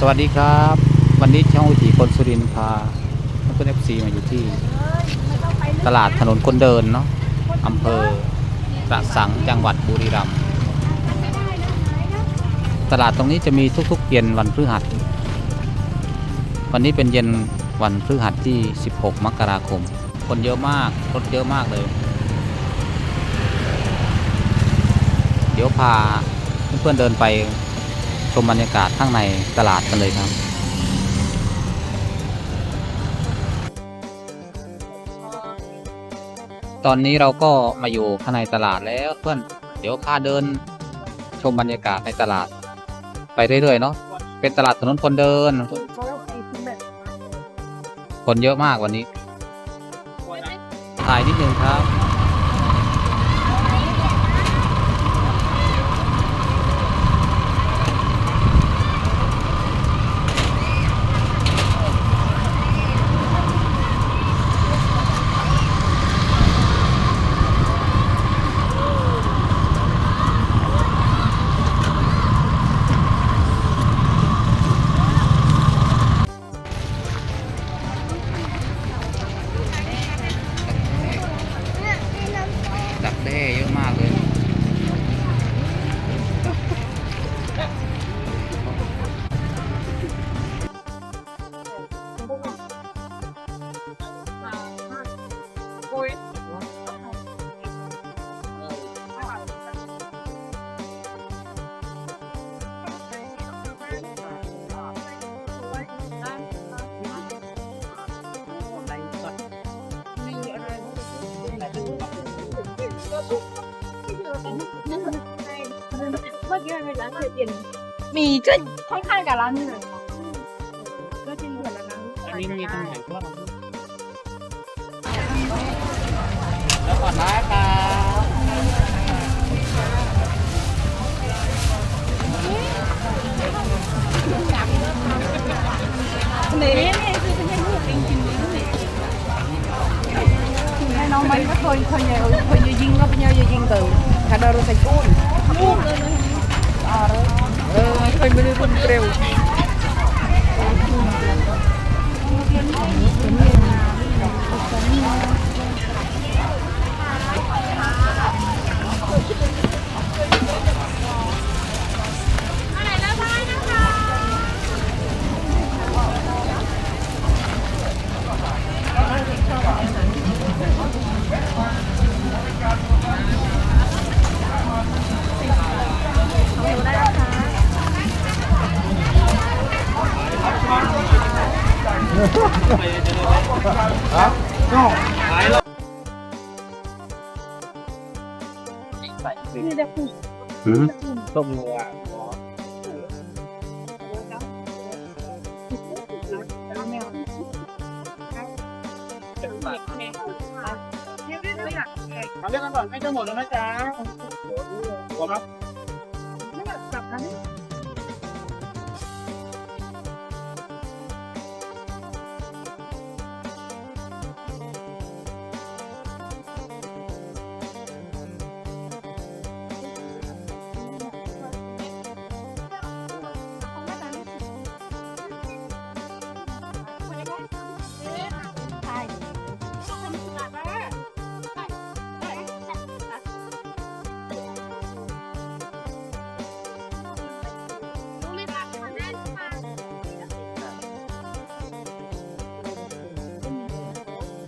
สวัสดีครับ วันนี้ช่องวิถีคนสุรินทร์พาเพื่อนเอฟซีมาอยู่ที่ ตลาดถนนคนเดินเนาะอำเภอกระสังจังหวัดบุรีรัมย์ตลาดตรงนี้จะมีทุกๆ เย็นวันพฤหัส วันนี้เป็นเย็นวันพฤหัสที่ 16 มกราคม คนเยอะมากรถเยอะมากเลย เดี๋ยวพาเพื่อนๆเดินไป ชมบรรยากาศข้างในตลาดกันเลยครับ ตอนนี้เราก็มาอยู่ข้างในตลาดแล้วเพื่อนเดี๋ยวพาเดินชมบรรยากาศในตลาด ไปเรื่อยๆเนาะเป็นตลาดถนนคนเดิน คนเยอะมากวันนี้ถ่ายนิดนึงครับ เมื่อกี้มันเป็นร้านเคยเปลี่ยนมีก็ค่อนข้างกับร้านนี้เลยก็จริงเหมือนแล้วนะอันนี้มีตรงไหนบ้างแล้วก่อนนะครับ ให้น้องมันก็เคยเคยเนี่ยเคยยิงก็เป็นยิงยิง từ ถ้าเราใส่กุ้งกุ้งเลยเอ คยไม่ได้คนเร็วนี่เด็กผู้ต้มงัวเอาเรื่องกันก่อนให้จะหมดแล้วนะจ๊ะผมรับ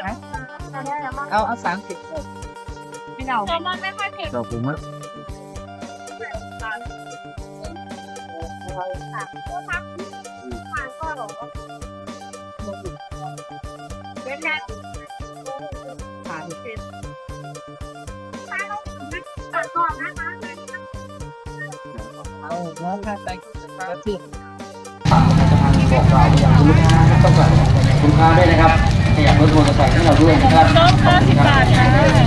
ะนะเอาเอาสามสิบไม่เอาแซลมอนไม่ค่อยเผ็ดเราปรุงมั้ยเป็นแค่ผ่านเสร็จตัดก่อนนะคะเอาน้องค่ะใจกระเทียมบอกกล่าวไปยังคุณลูกค้านะครับต้องการคุณลูกค้าด้วยนะครับ ขยับรถมอเตอร์ไซค์ให้เราด้วยนะครับขอบคุณครับ